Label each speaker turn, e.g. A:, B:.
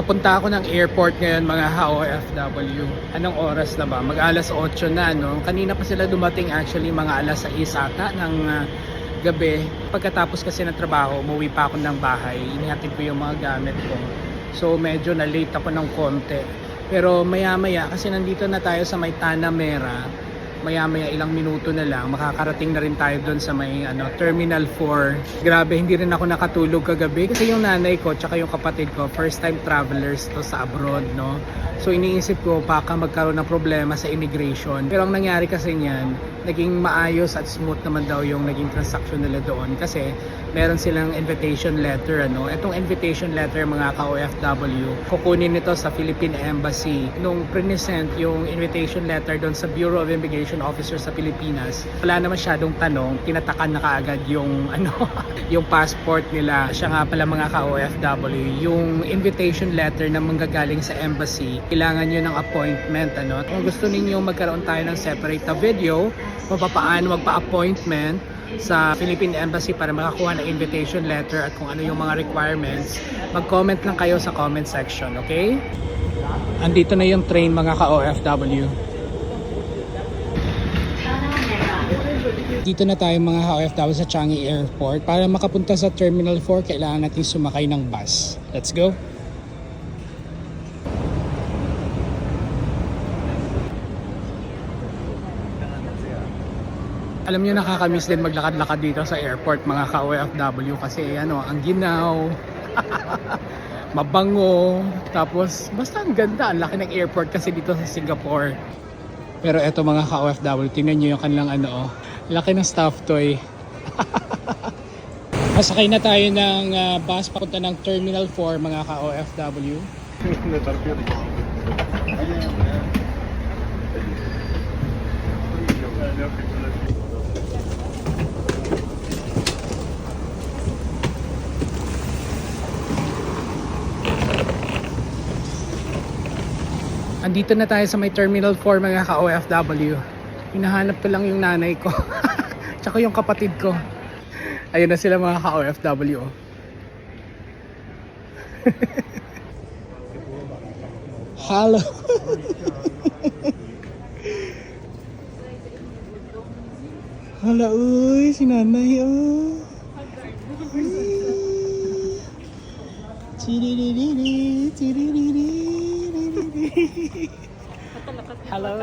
A: Papunta ako ng airport ngayon mga HOFW. Anong oras na ba? Mag alas 8 na no. Kanina pa sila dumating actually mga alas 6 ata ng ah, gabi. Pagkatapos kasi ng trabaho, umuwi pa ako ng bahay. Inihatid ko yung mga gamit ko. So medyo na late ako ng konti. Pero maya maya kasi nandito na tayo sa may Tanamera maya maya ilang minuto na lang makakarating na rin tayo doon sa may ano Terminal 4 grabe hindi rin ako nakatulog kagabi. Kasi yung nanay ko tsaka yung kapatid ko first time travelers to sa abroad no? So iniisip ko baka magkaroon ng problema sa immigration. Pero ang nangyari kasi niyan naging maayos at smooth naman daw yung naging transaction nila doon. Kasi meron silang invitation letter ano? Itong invitation letter mga ka-OFW kukunin nito sa Philippine Embassy. Nung present yung invitation letter doon sa Bureau of Immigration Officer sa Pilipinas wala na masyadong tanong tinatakan na kaagad yung ano yung passport nila siya nga pala mga ka-OFW yung invitation letter na manggagaling sa embassy kailangan nyo ng appointment ano kung gusto ninyo magkaroon tayo ng separate na video kung paano magpa-appointment sa Philippine Embassy para makakuha ng invitation letter at kung ano yung mga requirements, mag-comment lang kayo sa comment section, okay? Andito na yung train mga ka-OFW. Dito na tayo mga ka-OFW sa Changi Airport. Para makapunta sa Terminal 4, kailangan natin sumakay ng bus. Let's go! alam niyo nakakamiss din maglakad-lakad dito sa airport mga ka-OFW kasi ano, ang ginaw, mabango, tapos basta ang ganda, ang laki ng airport kasi dito sa Singapore. Pero eto mga ka-OFW, tingnan niyo yung kanilang ano, oh, laki ng stuff toy. Masakay na tayo ng ah, bus papunta ng Terminal 4 mga ka-OFW. Andito na tayo sa may Terminal 4 mga ka-OFW. Hinahanap ko lang yung nanay ko. Tsaka yung kapatid ko. Ayun na sila mga ka-OFW. Hello. Hala, uy, si nanay, oh. Chiririri, chiririri. Hello.